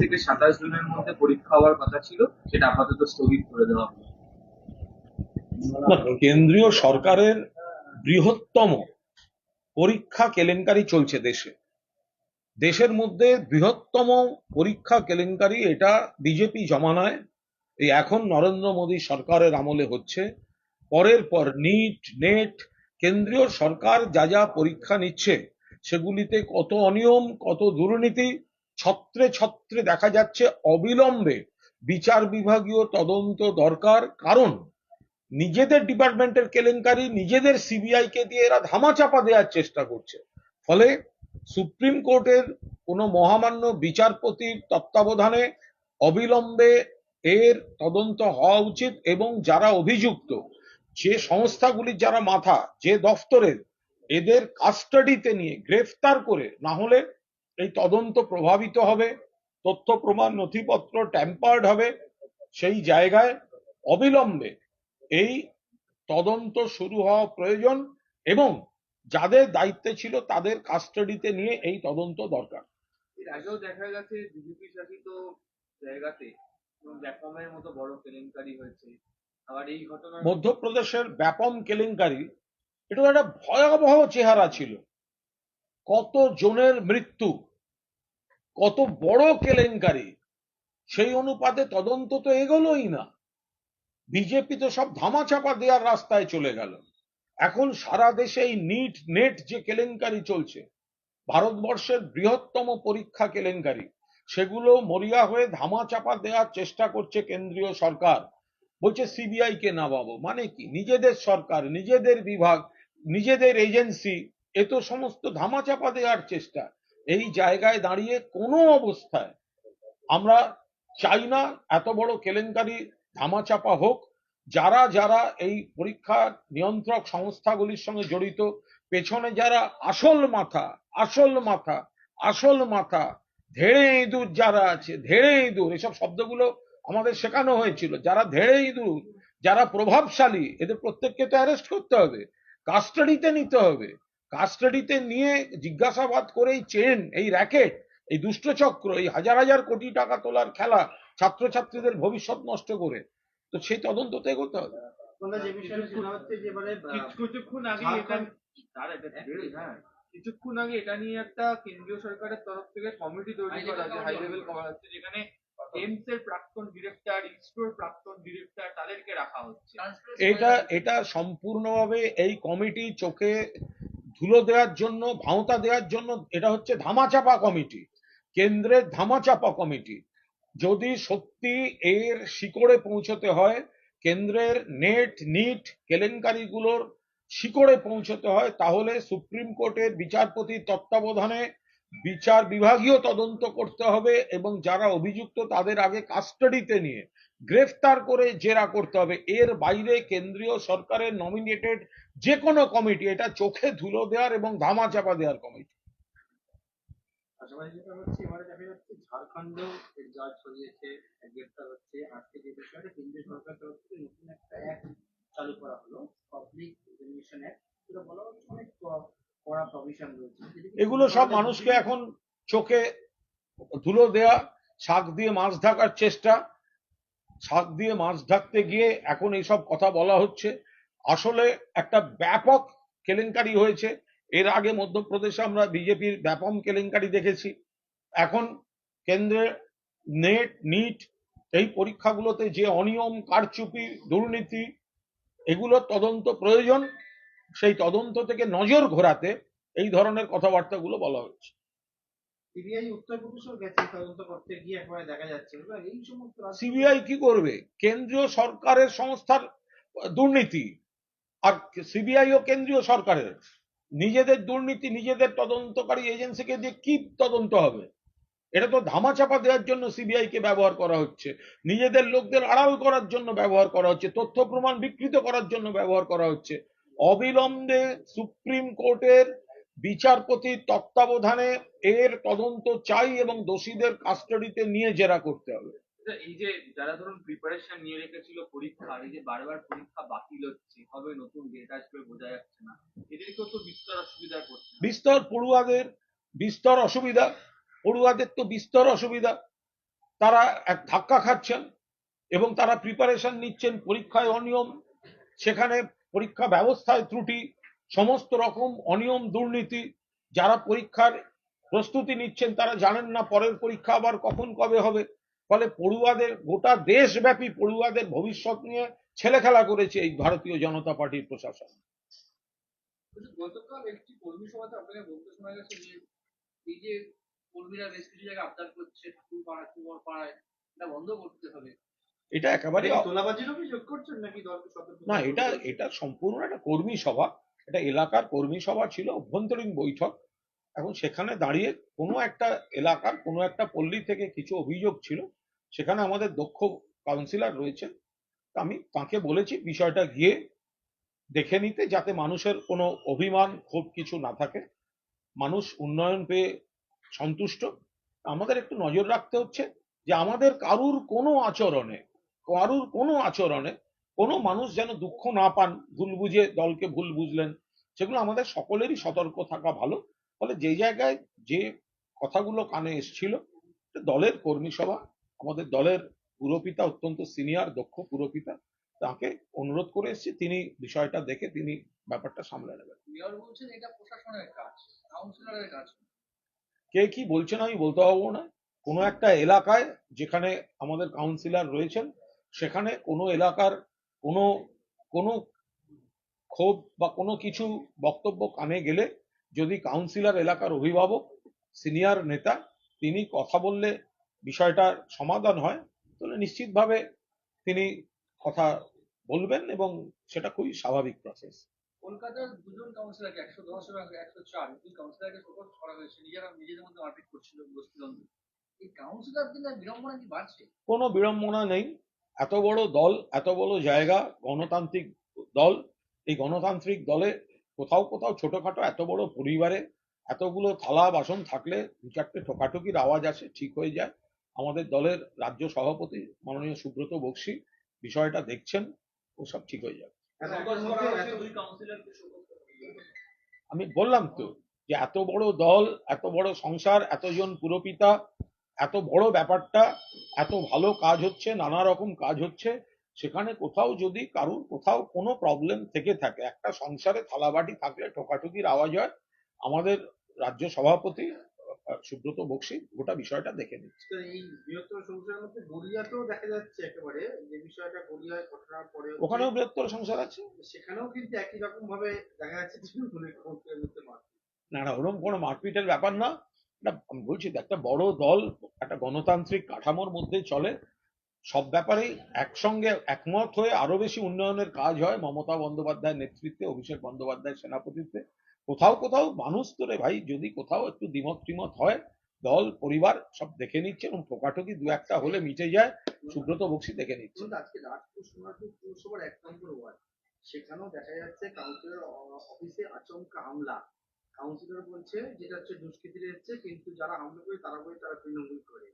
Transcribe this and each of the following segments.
থেকে সাতাশ জুনের মধ্যে পরীক্ষা হওয়ার কথা ছিল, সেটা আপাতত স্থগিত করে দেওয়া হলো কেন্দ্রীয় সরকারের বৃহত্তম পরীক্ষা কেলেঙ্কারি চলছে দেশে। দেশের মধ্যে বৃহত্তম পরীক্ষা কেলেঙ্কারি, এটা বিজেপি জমানায়, এই এখন নরেন্দ্র মোদী সরকারের আমলে হচ্ছে। পরের পর নিট, নেট, কেন্দ্রীয় সরকার যা যা পরীক্ষা নিচ্ছে, সেগুলিতে কত অনিয়ম, কত দুর্নীতি ছত্রে ছত্রে দেখা যাচ্ছে অবিলম্বে বিচার বিভাগীয় তদন্ত দরকার। কারণ নিজেদের ডিপার্টমেন্টের কেলেঙ্কারি, নিজেদের সিবিআই কে দিয়ে এরা ধামাচাপা দেওয়ার চেষ্টা করছে। ফলে সুপ্রিম কোর্টের কোনো মহামান্য বিচারপতির তত্ত্বাবধানে অবিলম্বে এর তদন্ত হওয়া উচিত এবং যারা অভিযুক্ত, যে সংস্থাগুলির যারা মাথা, যে দফতরের, এদের কাস্টাডিতে নিয়ে গ্রেফতার করে না হলে এই তদন্ত প্রভাবিত হবে তথ্য প্রমাণ নথিপত্র ট্যাম্পার্ড হবে সেই জায়গায় অবিলম্বে এই তদন্ত শুরু হওয়া প্রয়োজন এবং যাদের দায়িত্বে ছিল তাদের কাস্টাডিতে নিয়ে এই তদন্ত দরকার। এর আগেও দেখা গেছে বিজেপি শাসিত জায়গাতে ব্যাকমের মতো বড় কেলেঙ্কারি হয়েছে। আবার এই ঘটনা মধ্যপ্রদেশের ব্যাপম কেলেঙ্কারি এটা একটা ভয়াবহ চেহারা ছিল। কত জনের মৃত্যু কত বড় কেলেঙ্কারি। সেই অনুপাতে তদন্ত তো এগোলোই না। বিজেপি তো সব ধামাচাপা দেওয়ার রাস্তায় চলে গেল। এখন সারা দেশে এই নিট নেট যে কেলেঙ্কারি চলছে, ভারতবর্ষের বৃহত্তম পরীক্ষা কেলেঙ্কারি, সেগুলো মরিয়া হয়ে ধামাচাপা দেওয়ার চেষ্টা করছে কেন্দ্রীয় সরকার। বলছে সিবিআই কে নামাবো মানে কি? নিজেদের সরকার, নিজেদের বিভাগ, নিজেদের এজেন্সি, এ তো সমস্ত ধামাচাপা দেওয়ার চেষ্টা। এই জায়গায় দাঁড়িয়ে কোনো অবস্থায় আমরা চাই না এত বড় কেলেঙ্কারি ধামাচাপা হোক। যারা যারা এই পরীক্ষা নিয়ন্ত্রক সংস্থাগুলির সঙ্গে জড়িত, পেছনে যারা আসল মাথা আসল মাথা আসল মাথা, ধেড়ে ইঁদুর যারা আছে, ধেড়ে ইঁদুর, এসব শব্দগুলো আমাদের শেখানো হয়েছিল। যারা ধেড়ে ইঁদুর, যারা প্রভাবশালী, এদের প্রত্যেককে তো অ্যারেস্ট করতে হবে কাস্টাডিতে নিতে হবে। কাস্টাডিতে নিয়ে জিজ্ঞাসাবাদ করে এই চেন এই র্যাকেট এই দুষ্টচক্র এই হাজার হাজার কোটি টাকা তোলার খেলা ছাত্রছাত্রীদের ভবিষ্যৎ নষ্ট করে। তো সেই তদন্ত তো এগোতে হবে। তোমরা যে বিষয়ে শোনা হচ্ছে যে এবারে কিছু- কিছুক্ষণ আগে এটা ঝাড়খণ্ড- দাঁড়া, এটা দেরি, হ্যাঁ। কিছুক্ষণ আগে এটা নিয়ে একটা কেন্দ্রীয় সরকারের তরফ থেকে কমিটি তৈরি করা আছে হাই লেভেল করা হচ্ছে যেখানে এমস এর প্রাক্তন ডিরেক্টর ইসরোর প্রাক্তন ডিরেক্টর তাদেরকে রাখা হচ্ছে। এটা এটা সম্পূর্ণভাবে এই কমিটি চোখে ধুলো দেওয়ার জন্য, ভাঁওতা দেওয়ার জন্য এটা হচ্ছে ধামাচাপা কমিটি, কেন্দ্রের ধামাচাপা কমিটি। যদি সত্যি এর শিকড়ে পৌঁছতে হয়, কেন্দ্রের নেট, নিট, কেলেঙ্কারিগুলোর শিকড়ে পৌঁছতে হয়, তাহলে সুপ্রিম কোর্টের বিচারপতির তত্ত্বাবধানে বিচার বিভাগীয় তদন্ত করতে হবে এবং যারা অভিযুক্ত তাদের আগে কাস্টাডিতে নিয়ে গ্রেফতার করে জেরা করতে হবে। এর বাইরে কেন্দ্রীয় সরকারের নমিনেটেড যে কোনো কমিটি এটা চোখে ধুলো দেওয়ার এবং ধামাচাপা দেওয়ার কমিটি চালু করা হলো পাবলিক এক্সামিনেশন অ্যাক্ট বলা হচ্ছে অনেক কড়া প্রভিশন রয়েছে। এগুলো সব মানুষকে এখন চোখে ধুলো দেয়া শাক দিয়ে মাছ ঢাকার চেষ্টা। শাক দিয়ে মাছ ঢাকতে গিয়ে এখন এইসব কথা বলা হচ্ছে। আসলে একটা ব্যাপক কেলেঙ্কারি হয়েছে। এর আগে মধ্যপ্রদেশে আমরা বিজেপির ব্যাপক কেলেঙ্কারি দেখেছি। এখন কেন্দ্রের নেট, নিট এই পরীক্ষাগুলোতে যে অনিয়ম, কারচুপি, দুর্নীতি, এগুলোর তদন্ত প্রয়োজন। সেই তদন্ত থেকে নজর ঘোরাতে এই ধরনের কথাবার্তাগুলো বলা হচ্ছে। সিবিআই উত্তরপ্রদেশেও গেছে, তদন্ত করতে গিয়ে দেখা যাচ্ছে। এই সমস্ত সিবিআই কি করবে? কেন্দ্রীয় সরকারের সংস্থার দুর্নীতি আর সিবিআই ও কেন্দ্রীয় সরকারের। নিজেদের দুর্নীতি, নিজেদের তদন্তকারী এজেন্সিকে দিয়ে কি তদন্ত হবে? এটা তো ধামাচাপা দেওয়ার জন্য সিবিআই কে ব্যবহার করা হচ্ছে। নিজেদের লোকদের আড়াল করার জন্য ব্যবহার করা হচ্ছে। তথ্য প্রমাণ বিকৃত করার জন্য ব্যবহার করা হচ্ছে। অবিলম্বে সুপ্রিম কোর্টের বিচারপতির তত্ত্বাবধানে এর তদন্ত চাই এবং দোষীদের কাস্টাডিতে নিয়ে জেরা করতে হবে। আচ্ছা, এই যে যারা ধরুন প্রিপারেশন নিয়ে রেখেছিল পরীক্ষার এই যে বারবার পরীক্ষা বাতিল হচ্ছে হবে নতুন ডেট আসবে বোঝা যাচ্ছে না। এদেরকেও তো বিস্তর অসুবিধা করছে বিস্তর পড়ুয়াদের বিস্তর অসুবিধা পড়ুয়াদের তো বিস্তর অসুবিধা। তারা এক ধাক্কা খাচ্ছেন এবং তারা প্রিপারেশন নিচ্ছেন পরীক্ষায় অনিয়ম সেখানে পরীক্ষা ব্যবস্থায় ত্রুটি। সমস্ত রকম অনিয়ম দুর্নীতি যারা পরীক্ষার প্রস্তুতি নিচ্ছেন তারা জানেন না পরের পরীক্ষা আবার কখন কবে হবে। ফলে পড়ুয়াদের গোটা দেশব্যাপী পড়ুয়াদের ভবিষ্যৎ নিয়ে ছেলে খেলা করেছে এই ভারতীয় জনতা পার্টির প্রশাসন। গতকাল একটি কর্মী সভাতে আপনাকে বলতে শোনা গেছে যে এই যে কর্মীরা বেশ কিছু জায়গায় আবদার করছে ঠাকুর পাড়ায় কুমার পাড়ায় এটা বন্ধ করতে হবে। এটা একেবারে তোলাবাজির অভিযোগ করছেন নাকি দলকে সতর্ক না এটা এটা সম্পূর্ণ একটা কর্মী সভা। এটা এলাকার কর্মী সভা ছিল, অভ্যন্তরীণ বৈঠক। এখন সেখানে দাঁড়িয়ে কোনো একটা এলাকার, কোনো একটা পল্লী থেকে কিছু অভিযোগ ছিল, সেখানে আমাদের দক্ষ কাউন্সিলর রয়েছেন। আমি তাকে বলেছি, বিষয়টা গিয়ে দেখে নিতে যাতে মানুষের কোনো অভিমান খুব কিছু না থাকে। মানুষ উন্নয়ন পেয়ে সন্তুষ্ট। আমাদের একটু নজর রাখতে হচ্ছে যে আমাদের কারুর কোনো আচরণে, কারুর কোনো আচরণে কোনো মানুষ যেন দুঃখ না পান ভুল বুঝে দলকে ভুল বুঝলেন সেগুলো আমাদের সকলেরই সতর্ক থাকা ভালো। ফলে যে জায়গায় যে কথাগুলো কানে এসছিল দলের কর্মী সভা আমাদের দলের পুরপিতা অত্যন্ত সিনিয়র দক্ষ পুরোপিতা তাকে অনুরোধ করে এসেছি তিনি বিষয়টা দেখে তিনি ব্যাপারটা সামলে নেবেন। মেয়র বলছেন এটা প্রশাসনের কাজ কাউন্সিলরের কাজ। কে কি বলছেন আমি বলতে পারব না। কোনো একটা এলাকায় যেখানে আমাদের কাউন্সিলর রয়েছেন সেখানে কোনো এলাকার কোনো কোনো ক্ষোভ বা কোনো কিছু বক্তব্য কানে গেলে যদি কাউন্সিলর এলাকার অভিভাবক সিনিয়র নেতা তিনি কথা বললে বিষয়টার সমাধান হয় তাহলে নিশ্চিতভাবে তিনি কথা বলবেন এবং সেটা খুবই স্বাভাবিক প্রসেস কলকাতার দুজন কাউন্সিলরকে একশো দশ এবং একশো চার দুই কাউন্সিলরকে শোকজ করা হয়েছে। নিজেরা নিজেদের মধ্যে মারপিট করছিল গোষ্ঠীদ্বন্দ্ব। এই কাউন্সিলরদের বিড়ম্বনা কি বাড়ছে? কোনো বিড়ম্বনা নেই। এত বড় দল, এত বড় জায়গা, গণতান্ত্রিক দল, এই গণতান্ত্রিক দলে কোথাও কোথাও ছোটখাটো এত বড় পরিবারে এতগুলো থালা বাসন থাকলে দু চারটে ঠোকাঠুকির আওয়াজ আসে, ঠিক হয়ে যায় আমাদের দলের রাজ্য সভাপতি মাননীয় সুব্রত বক্সি বিষয়টা দেখছেন, ও সব ঠিক হয়ে যাবে। আমি বললাম তো যে এত বড় দল, এত বড় সংসার, এতজন পুরপিতা এত বড় ব্যাপারটা এত ভালো কাজ হচ্ছে নানা রকম কাজ হচ্ছে সেখানে কোথাও যদি কারুর কোথাও কোনো প্রবলেম থেকে থাকে একটা সংসারে থালাবাটি থাকলে ঠোকাঠুকির আওয়াজ হয় আমাদের রাজ্য সভাপতি সুব্রত বক্সি গোটা বিষয়টা দেখে নিচ্ছে। এই বৃহত্তর সংসারের মধ্যে গড়িয়াতেও দেখা যাচ্ছে একেবারে যে বিষয়টা গড়িয়ায় ঘটনার পরে ওখানেও বৃহত্তর সংসার আছে? সেখানেও কিন্তু একই রকম ভাবে দেখা যাচ্ছে। না না ওরকম কোনো মারপিটের ব্যাপার না। আমি বলছি একটা বড় দল, একটা গণতান্ত্রিক কাঠামোর মধ্যে চলে, সব ব্যাপারেই একসঙ্গে একমত হয়ে আরও বেশি উন্নয়নের কাজ হয়, মমতা বন্দ্যোপাধ্যায়ের নেতৃত্বে, অভিষেক বন্দ্যোপাধ্যায়ের সেনাপতিত্বে। কোথাও কোথাও মানুষ তো রে ভাই, যদি কোথাও একটু দ্বিমত ত্রিমত হয়, দল, পরিবার সব দেখে নিচ্ছে এবং ঠোকাঠুকি দু একটা হলে মিটে যায়, সুব্রত বক্সি দেখে নিচ্ছে। সেখানেও দেখা যাচ্ছে কাউন্সিলর অফিসে আচমকা হামলা। কাউন্সিলর বলছে যেটা হচ্ছে দুষ্কৃতীরা এসছে কিন্তু যারা হামলা করে তারা বলে তারা তৃণমূল করে।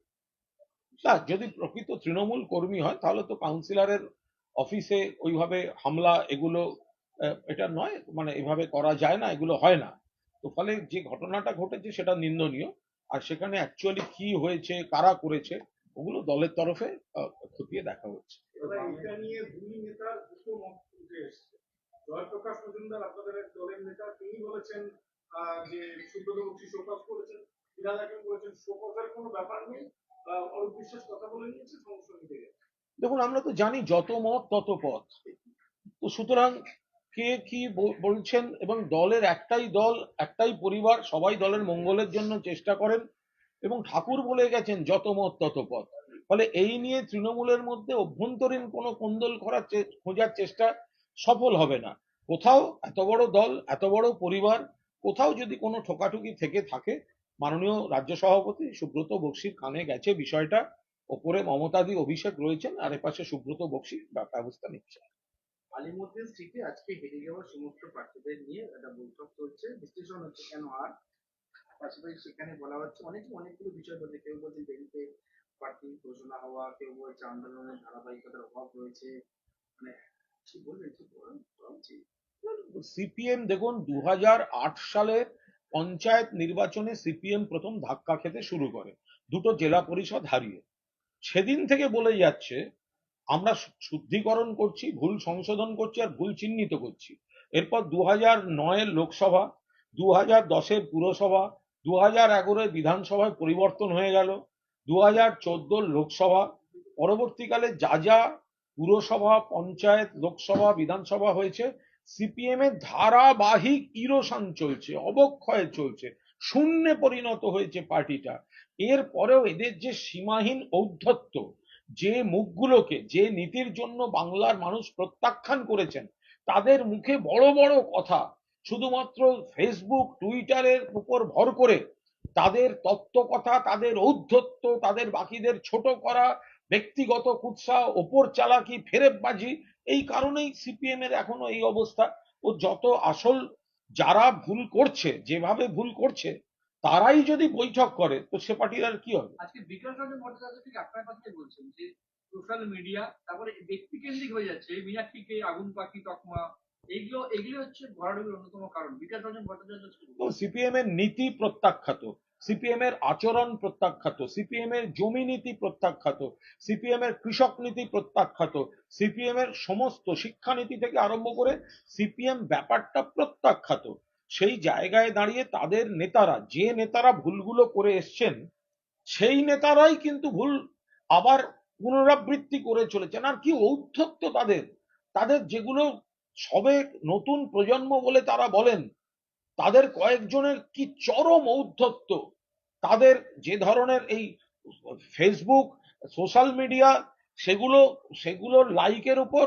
না যদি প্রকৃত তৃণমূল কর্মী হয় তাহলে তো কাউন্সিলরের অফিসে ওইভাবে হামলা এগুলো এটা নয় মানে এভাবে করা যায় না এগুলো হয় না। তো ফলে যে ঘটনাটা ঘটেছে সেটা নিন্দনীয়। আর সেখানে অ্যাকচুয়ালি কি হয়েছে কারা করেছে ওগুলো দলের তরফে আহ, খতিয়ে দেখা হচ্ছে। এবার এটা নিয়ে দুই নেতার দুটো মত উঠে এসছে। জয়প্রকাশ মজুমদার আপনাদের দলের নেতা তিনি বলেছেন যে সুব্রত বক্সি করেছেন দেখুন, আমরা তো জানি যত মত, তত পথ। তো সুতরাং কে কি বলছেন এবং দলের একটাই দল, একটাই পরিবার, সবাই দলের মঙ্গলের জন্য চেষ্টা করেন এবং ঠাকুর বলে গেছেন, যত মত, তত পথ। ফলে এই নিয়ে তৃণমূলের মধ্যে অভ্যন্তরীণ কোনো কোন্দল করার খোঁজার চেষ্টা সফল হবে না। কোথাও এত বড় দল, এত বড় পরিবার কোথাও যদি কোনো ঠোকাঠুকি থেকে থাকে, মাননীয় রাজ্য সভাপতি সুব্রত বক্সির কানে গেছে বিষয়টা। ওপরে মমতাদি অভিষেক রয়েছেন, আর এপাশে সুব্রত বক্সি ব্যবস্থা নিচ্ছে। আলিমুদ্দিন আজকে হেরে যাওয়া সমস্ত প্রার্থীদের নিয়ে একটা বৈঠক চলছে। বিশ্লেষণ হচ্ছে কেন আর? পাশাপাশি সেখানে বলা হচ্ছে অনেক, অনেকগুলো বিষয় বলছে। কেউ বলছে দেরিতে প্রার্থী ঘোষণা হওয়া, কেউ বলছে আন্দোলনের ধারাবাহিকতার অভাব রয়েছে। মানে কি বলবে কি বলা বলা উচিত? সিপিএম দেখুন দু সালে পঞ্চায়েত নির্বাচনে সিপিএম প্রথম ধাক্কা খেতে শুরু করে। দুটো জেলা পরিষদ হারিয়ে। সেদিন থেকে বলে যাচ্ছে, আমরা শুদ্ধিকরণ করছি, ভুল সংশোধন করছি আর ভুল চিহ্নিত করছি। এরপর দু হাজার নয়ের লোকসভা দু হাজার দশের পুরসভা দু হাজার এগারোয় বিধানসভায় পরিবর্তন হয়ে গেল দু হাজার চোদ্দোর লোকসভা, পরবর্তীকালে যা যা পুরসভা, পঞ্চায়েত, লোকসভা, বিধানসভা হয়েছে সিপিএম এর ধারাবাহিক ইরোশন চলছে, অবক্ষয় চলছে, শূন্যে পরিণত হয়েছে পার্টিটা। এর পরেও এদের যে সীমাহীন ঔদ্ধত্য, যে মুখগুলোকে, যে নীতির জন্য বাংলার মানুষ প্রত্যাখ্যান করেছেন, তাদের মুখে বড় বড় কথা, শুধুমাত্র ফেসবুক টুইটারের উপর ভর করে তাদের তত্ত্ব কথা তাদের ঔদ্ধত্য, তাদের বাকিদের ছোট করা, ব্যক্তিগত কুৎসা, ওপর চালাকি, ফেরেববাজি এই কারণেই সিপিএম এর এখনও এই অবস্থা। ও যত আসল যারা ভুল করছে যেভাবে ভুল করছে তারাই যদি বৈঠক করে তো সে পার্টির আর কি হবে? আজকে বিকাশ রঞ্জন ভট্টাচার্য ঠিক আপনার কথাই বলছেন যে সোশ্যাল মিডিয়া তারপরে ব্যক্তি কেন্দ্রিক হয়ে যাচ্ছে মিনাক্ষীকে আগুন পাখি তকমা এইগুলো এগুলো হচ্ছে ভরাডুবির অন্যতম কারণ। বিকাশ রঞ্জন ভট্টাচার্য সিপিএম এর নীতি প্রত্যাখ্যাত। সিপিএম এর আচরণ প্রত্যাখ্যাত সিপিএম এর জমি নীতি প্রত্যাখ্যাত সিপিএম এর কৃষক নীতি প্রত্যাখ্যাত সিপিএম এর সমস্ত শিক্ষানীতি থেকে আরম্ভ করে সিপিএম ব্যাপারটা প্রত্যাখ্যাত। সেই জায়গায় দাঁড়িয়ে তাদের নেতারা, যে নেতারা ভুলগুলো করে এসছেন, সেই নেতারাই কিন্তু ভুল আবার পুনরাবৃত্তি করে চলেছেন। আর কি ঔদ্ধত্য তাদের? তাদের যেগুলো সবে নতুন প্রজন্ম বলে তারা বলেন তাদের কয়েকজনের কি চরম ঔদ্ধত্য? তাদের যে ধরনের এই ফেসবুক সোশ্যাল মিডিয়া সেগুলো, সেগুলোর লাইকের উপর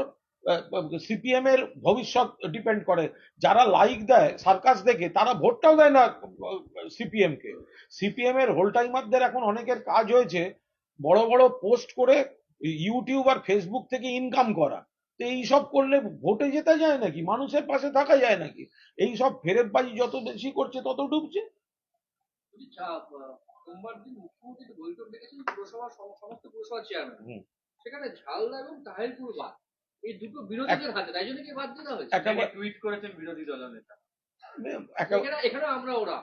সিপিএম এর ভবিষ্যৎ ডিপেন্ড করে। যারা লাইক দেয় সার্কাস দেখে, তারা ভোটটাও দেয় না সিপিএম কে। সিপিএম এর হোল টাইমারদের এখন অনেকের কাজ হয়েছে, বড় বড় পোস্ট করে, ইউটিউব আর ফেসবুক থেকে ইনকাম করা। তো এইসব করলে ভোটে যেতে যায় নাকি? মানুষের পাশে থাকা যায় নাকি? এই সব ফেরেববাজি যত বেশি করছে তত ডুবছে? যদি সোমবার দিন মুখ্যমন্ত্রী একটা বৈঠক ডেকেছেন পুরসভার সমস্ত পুরসভার চেয়ারম্যান সেখানে ঝালদা এবং তাহিরপুর বাদ। এই দুটো বিরোধীদের হাতে তাই জন্য কি বাদ দেওয়া হয়েছে? টুইট করেছেন বিরোধী এখানে এখানে আমরা ওরা।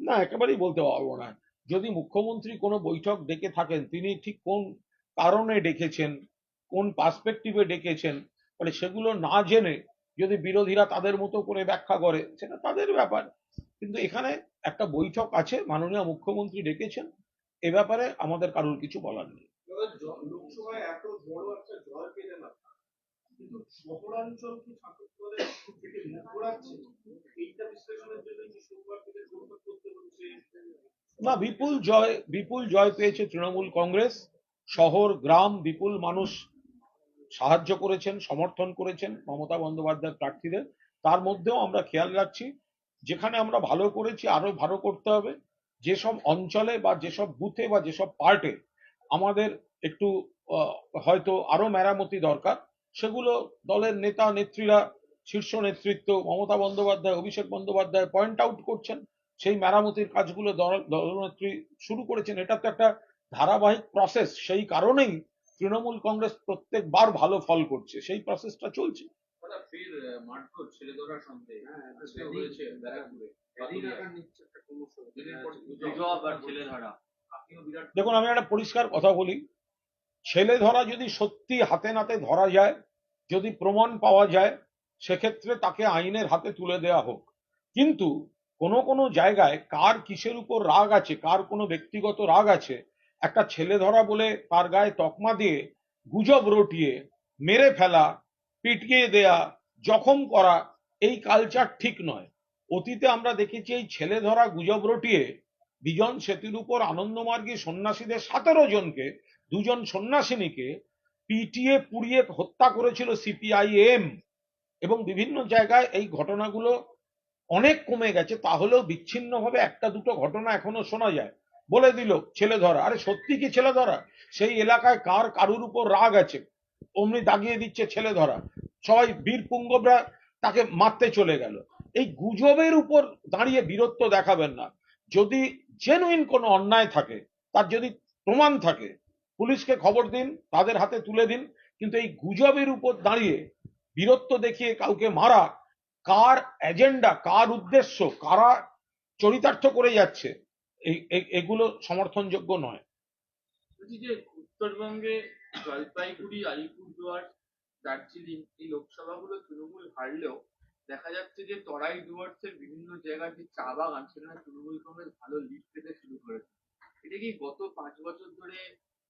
না একেবারেই বলতে পারব না। যদি মুখ্যমন্ত্রী কোনো বৈঠক ডেকে থাকেন তিনি ঠিক কোন কারণে ডেকেছেন? কোন পার্সপেক্টিভে ডেকেছেন মানে সেগুলো না জেনে যদি বিরোধীরা তাদের মতো করে ব্যাখ্যা করে সেটা তাদের ব্যাপার। কিন্তু এখানে একটা বৈঠক আছে মাননীয় মুখ্যমন্ত্রী ডেকেছেন এ ব্যাপারে আমাদের কারোর কিছু বলার নেই। লোকসভায় এত বড় একটা জয় পেলেন কিন্তু শহরাঞ্চল কি শাসক থেকে মুখ ঘোরাচ্ছে? এইটা বিশ্লেষণের জন্য কি সোমবার থেকে বৈঠক করতে হচ্ছে? না বিপুল জয় বিপুল জয় পেয়েছে তৃণমূল কংগ্রেস শহর গ্রাম বিপুল মানুষ সাহায্য করেছেন, সমর্থন করেছেন মমতা বন্দ্যোপাধ্যায় প্রার্থীদের। তার মধ্যেও আমরা খেয়াল রাখছি, যেখানে আমরা ভালো করেছি, আরও ভালো করতে হবে। যেসব অঞ্চলে বা যেসব বুথে বা যেসব পার্টে আমাদের একটু হয়তো আরও মেরামতি দরকার, সেগুলো দলের নেতা, নেত্রীরা, শীর্ষ নেতৃত্ব, মমতা বন্দ্যোপাধ্যায়, অভিষেক বন্দ্যোপাধ্যায় পয়েন্ট আউট করছেন। সেই মেরামতির কাজগুলো দল- দলনেত্রী শুরু করেছেন। এটা তো একটা ধারাবাহিক প্রসেস সেই কারণেই তৃণমূল কংগ্রেস প্রত্যেকবার ভালো ফল করছে সেই প্রসেসটা চলছে। সন্দেহে। হ্যাঁ, ছেলে ধরা। দেখুন আমি একটা পরিষ্কার কথা বলি। ছেলে ধরা যদি সত্যি হাতে নাতে ধরা যায় যদি প্রমাণ পাওয়া যায় সেক্ষেত্রে তাকে আইনের হাতে তুলে দেওয়া হোক। কিন্তু কোনো কোনো জায়গায় কার কিসের উপর রাগ আছে কার কোনো ব্যক্তিগত রাগ আছে একটা ছেলে ধরা বলে তার গায়ে তকমা দিয়ে গুজব রটিয়ে, মেরে ফেলা, পিটিয়ে দেয়া, জখম করা, এই কালচার ঠিক নয়। অতীতে আমরা দেখেছি এই ছেলে ধরা গুজব রটিয়ে বিজন সেতুর উপর আনন্দমার্গী সন্ন্যাসীদের সতেরো জনকে, দুজন সন্ন্যাসিনীকে পিটিয়ে, পুড়িয়ে হত্যা করেছিল সিপিআইএম এবং বিভিন্ন জায়গায় এই ঘটনাগুলো অনেক কমে গেছে। তাহলেও বিচ্ছিন্নভাবে একটা দুটো ঘটনা এখনও শোনা যায়। বলে দিল, ছেলে ধরা। আরে, সত্যি কি ছেলে ধরা? সেই এলাকায় কার কারুর উপর রাগ আছে? অমনি দাগিয়ে দিচ্ছে, ছেলে ধরা। সবাই বীর পুঙ্গবরা তাকে মারতে চলে গেল। এই গুজবের উপর দাঁড়িয়ে বীরত্ব দেখাবেন না। যদি জেনুইন কোনো অন্যায় থাকে, তার যদি প্রমাণ থাকে, পুলিশকে খবর দিন, তাদের হাতে তুলে দিন, কিন্তু এই গুজবের উপর দাঁড়িয়ে বীরত্ব দেখিয়ে কাউকে মারা, কার এজেন্ডা কার উদ্দেশ্য, কারা চরিতার্থ করে যাচ্ছে এগুলো সমর্থনযোগ্য নয়। বলছি যে উত্তরবঙ্গে জলপাইগুড়ি আলিপুরদুয়ার দার্জিলিং এই লোকসভাগুলো তৃণমূল হারলেও দেখা যাচ্ছে যে তরাই ডুয়ার্সের বিভিন্ন জায়গার যে চা বাগান সেখানে তৃণমূল কংগ্রেস ভালো লিড পেতে শুরু করেছে। এটা কি গত পাঁচ বছর ধরে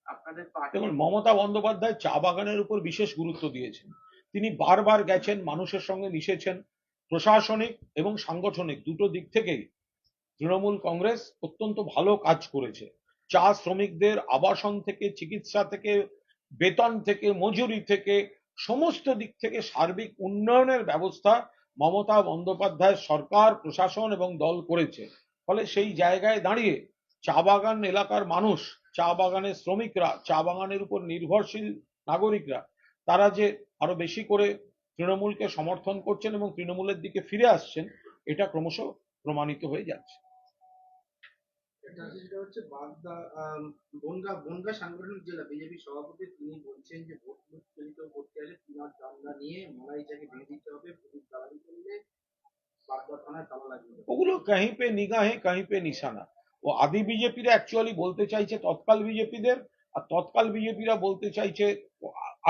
আপনাদের দেখুন মমতা বন্দ্যোপাধ্যায় চা বাগানের উপর বিশেষ গুরুত্ব দিয়েছেন। তিনি বারবার গেছেন মানুষের সঙ্গে মিশেছেন। প্রশাসনিক এবং সাংগঠনিক দুটো দিক থেকেই তৃণমূল কংগ্রেস অত্যন্ত ভালো কাজ করেছে। চা শ্রমিকদের আবাসন থেকে, চিকিৎসা থেকে, বেতন থেকে, মজুরি থেকে, সমস্ত দিক থেকে সার্বিক উন্নয়নের ব্যবস্থা মমতা বন্দ্যোপাধ্যায় সরকার, প্রশাসন এবং দল করেছে। ফলে সেই জায়গায় দাঁড়িয়ে চা বাগান এলাকার মানুষ, চা বাগানের শ্রমিকরা, চা বাগানের উপর নির্ভরশীল নাগরিকরা, তারা যে আরও বেশি করে তৃণমূলকে সমর্থন করছেন এবং তৃণমূলের দিকে ফিরে আসছেন, এটা ক্রমশ প্রমাণিত হয়ে যাচ্ছে। যেটা হচ্ছে বাগদা বনগা বনগা সাংগঠনিক জেলা, বিজেপি সভাপতি তিনি বলছেন যে ভোট নিয়ে ভেঙে দিতে হবে, পুলিশ দালালি করলে ওগুলো পে নিগাহে পে নিশানা। ও আদি বিজেপিরা অ্যাকচুয়ালি বলতে চাইছে তৎকাল বিজেপিদের, আর তৎকাল বিজেপিরা বলতে চাইছে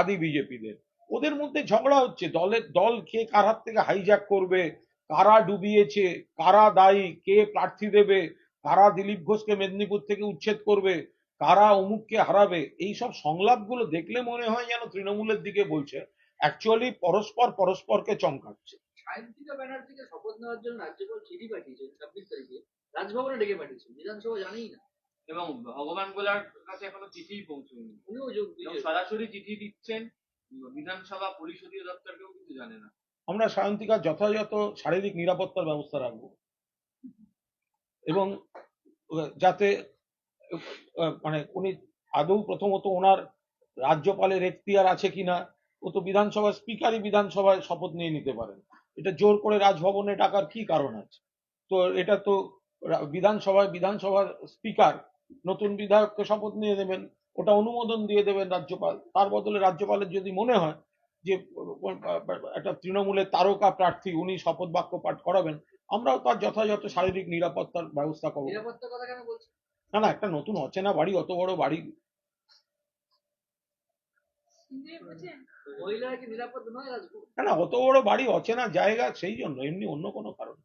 আদি বিজেপিদের। ওদের মধ্যে ঝগড়া হচ্ছে, দলের দল কে কার হাত থেকে হাইজ্যাক করবে, কারা ডুবিয়েছে, কারা দায়ী, কে প্রার্থী দেবে কারা দিলীপ ঘোষকে মেদিনীপুর থেকে উচ্ছেদ করবে কারা অমুককে হারাবে এই সব সংলাপগুলো দেখলে মনে হয় যেন তৃণমূলের দিকে বলছে। অ্যাকচুয়ালি পরস্পর পরস্পরকে চমকাচ্ছে। সায়ন্তিকা ব্যানার্জিকে শপথ নেওয়ার জন্য রাজ্যপাল চিঠি পাঠিয়েছেন ছাব্বিশ তারিখে। রাজভবনে ডেকে পাঠিয়েছেন বিধানসভা জানেই না। এবং ভগবান গোলার কাছে এখনও পৌঁছয়নি। উনিও সরাসরি চিঠি দিচ্ছেন বিধানসভা পরিষদীয় দপ্তরকেও কিছু জানে না। আমরা সায়ন্তিকার যথাযথ শারীরিক নিরাপত্তার ব্যবস্থা রাখব। এবং, যাতে মানে উনি আদৌ প্রথমত ওনার রাজ্যপালের এখতিয়ার আছে কিনা, ও তো বিধানসভার স্পিকারই বিধানসভায় শপথ নিয়ে নিতে পারেন। এটা জোর করে রাজভবনে ডাকার কি কারণ আছে? তো এটা তো বিধানসভায়, বিধানসভার স্পিকার নতুন বিধায়ককে শপথ নিয়ে দেবেন ওটা অনুমোদন দিয়ে দেবেন রাজ্যপাল। তার বদলে রাজ্যপালের যদি মনে হয় যে একটা তৃণমূলের তারকা প্রার্থী উনি শপথ বাক্য পাঠ করাবেন আমরাও তার যথাযথ শারীরিক নিরাপত্তার ব্যবস্থা করবো নিরাপত্তার কথা কেন বলছেন না না একটা নতুন অচেনা বাড়ি অত বড় বাড়ি মহিলারা কি নিরাপদ নয় রাজভবন না না অত বড় বাড়ি অচেনা জায়গা সেই জন্য এমনি অন্য কোনো কারণ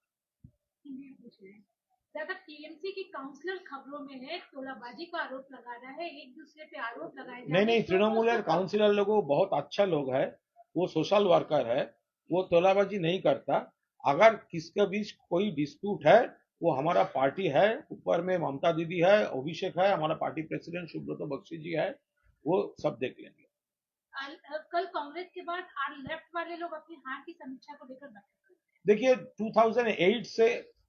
ज्यादा टीएमसी की काउंसलर खबरों में है तोलाबाजी का आरोप लगा रहा है एक दूसरे पे आरोप लगाए जा नहीं रहे नहीं हैं। तो तृणमूल वो- काउंसिलर लोग वो बहुत अच्छा लोग है वो सोशल वर्कर है वो तोलाबाजी नहीं करता अगर किसके बीच कोई डिस्प्यूट है वो हमारा पार्टी है ऊपर में ममता दीदी है अभिषेक है हमारा पार्टी प्रेसिडेंट सुब्रत बख्शी जी है वो सब देख लेंगे। कल कांग्रेस के बाद लेफ़्ट वाले लोग अपनी हार की समीक्षा को लेकर देखिए 2008 से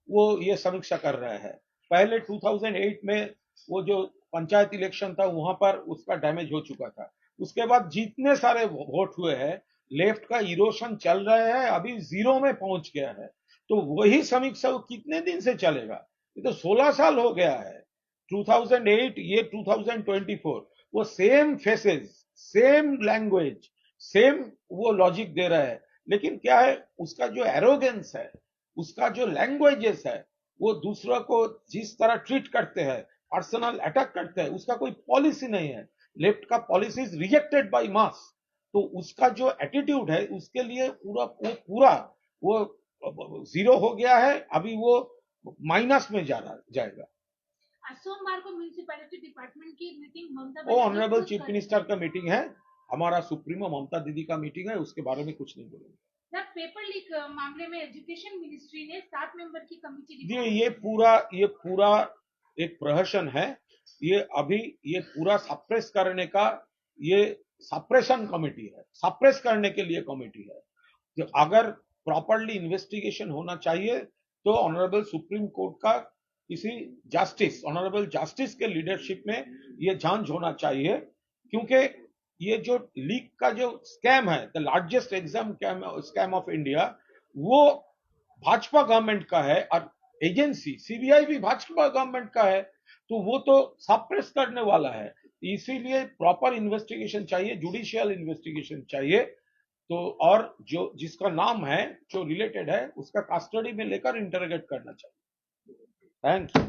वो ये समीक्षा कर रहे हैं। पहले 2008 में वो जो पंचायत इलेक्शन था वहाँ पर उसका डैमेज हो चुका था। उसके बाद जितने सारे वोट हुए हैं लेफ़्ट का इरोशन चल रहा है, अभी ज़ीरो में पहुँच गया है। तो वही समीक्षा वो कितने दिन से चलेगा? ये तो 16 साल हो गया है। 2008 ये 2024 वो same faces same language same वो लॉजिक दे रहा है। लेकिन क्या है, उसका जो एरोगेंस है, उसका जो लैंग्वेजेस है, वो दूसरों को जिस तरह ट्रीट करते हैं पर्सनल अटैक करते हैं, उसका कोई पॉलिसी नहीं है। लेफ़्ट का policy is rejected by mass तो उसका जो एटीट्यूड है उसके लिए पूरा वो पूरा वो ज़ीरो हो गया है अभी वो माइनस में जा रहा जाएगा। सोमवार को म्यूनिसिपैलिटी डिपार्टमेंट की मीटिंग ममता वो ऑनरेबल चीफ मिनिस्टर का मीटिंग है हमारा सुप्रीमो ममता दीदी का मीटिंग है उसके बारे में कुछ नहीं बोलेंगे। सर पेपर लीक मामले में एजुकेशन मिनिस्ट्री ने सात मेंबर की कमेटी ये ये पूरा ये पूरा एक प्रहसन है ये अभी ये पूरा सप्रेस करने का ये सप्रेशन कमेटी है सप्रेस करने के लिए कमेटी है। जो अगर प्रॉपरली इन्वेस्टिगेशन होना चाहिए तो ऑनरेबल सुप्रीम कोर्ट का किसी जस्टिस ऑनरेबल जस्टिस के लीडरशिप में ये जाँच होना चाहिए, क्योंकि ये जो लीक का जो स्कैम है the largest exam scam of India वो भाजपा गवर्नमेंट का है और एजेंसी सीबीआई भी भाजपा गवर्नमेंट का है तो वो तो सप्रेस करने वाला है। इसीलिए प्रॉपर इन्वेस्टिगेशन चाहिए जुडिशियल इन्वेस्टिगेशन चाहिए। तो और जो, जिसका नाम है, जो रिलेटेड है, उसका कस्टडी में लेकर इंटरोगेट करना चाहिए। Thank you